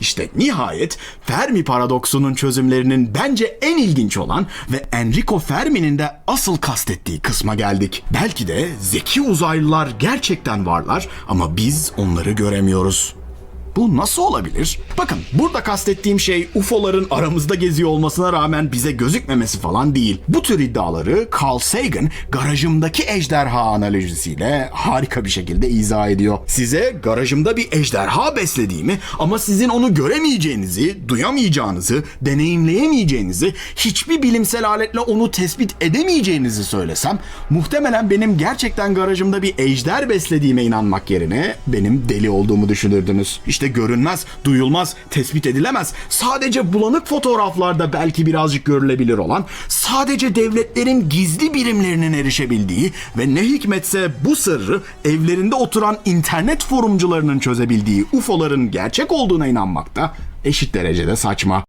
İşte nihayet Fermi paradoksunun çözümlerinin bence en ilginç olan ve Enrico Fermi'nin de asıl kastettiği kısma geldik. Belki de zeki uzaylılar gerçekten varlar ama biz onları göremiyoruz. Bu nasıl olabilir? Bakın burada kastettiğim şey UFO'ların aramızda geziyor olmasına rağmen bize gözükmemesi falan değil. Bu tür iddiaları Carl Sagan garajımdaki ejderha analojisiyle harika bir şekilde izah ediyor. Size garajımda bir ejderha beslediğimi ama sizin onu göremeyeceğinizi, duyamayacağınızı, deneyimleyemeyeceğinizi, hiçbir bilimsel aletle onu tespit edemeyeceğinizi söylesem muhtemelen benim gerçekten garajımda bir ejder beslediğime inanmak yerine benim deli olduğumu düşünürdünüz. İşte görünmez, duyulmaz, tespit edilemez, sadece bulanık fotoğraflarda belki birazcık görülebilir olan, sadece devletlerin gizli birimlerinin erişebildiği ve ne hikmetse bu sırrı evlerinde oturan internet forumcularının çözebildiği UFO'ların gerçek olduğuna inanmak da eşit derecede saçma.